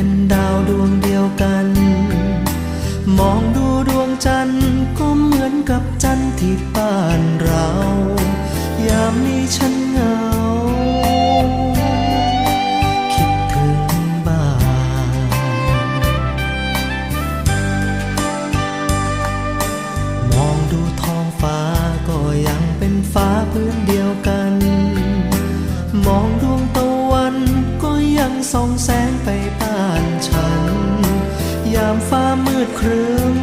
เป็นดาวดวงเดียวกัน มองดูดวงจันทร์ก็เหมือนกับจันทร์ที่บ้านเรา ส่องแสงไปบ้านฉัน ยามฟ้ามืดครึ้ม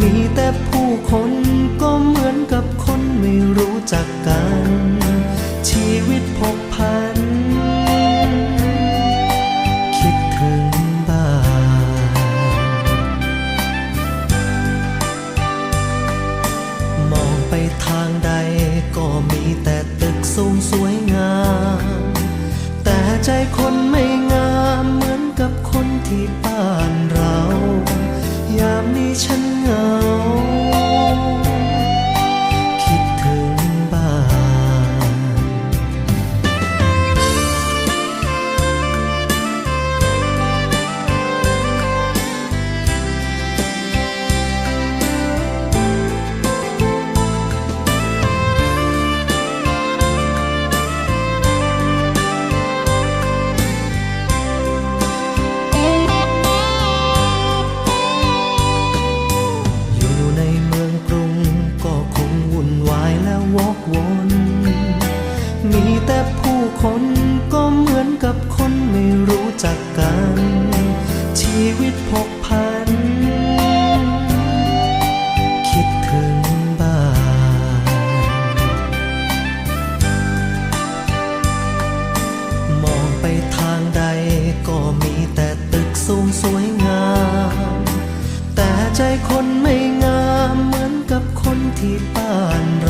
มีแต่ผู้คนก็เหมือนกับคนไม่รู้จักกัน ชีวิตพกพัน คิดถึงบ้าน มองไปทางใดก็มีแต่ตึกสูงสวยงาม แต่ใจคนไม่งามเหมือนกับคนที่ กับคนไม่รู้จักกัน ชีวิตพกพัน คิดถึงบ้าน มองไปทางใดก็มีแต่ตึกสูงสวยงาม แต่ใจคนไม่งามเหมือนกับคนที่บ้านเรา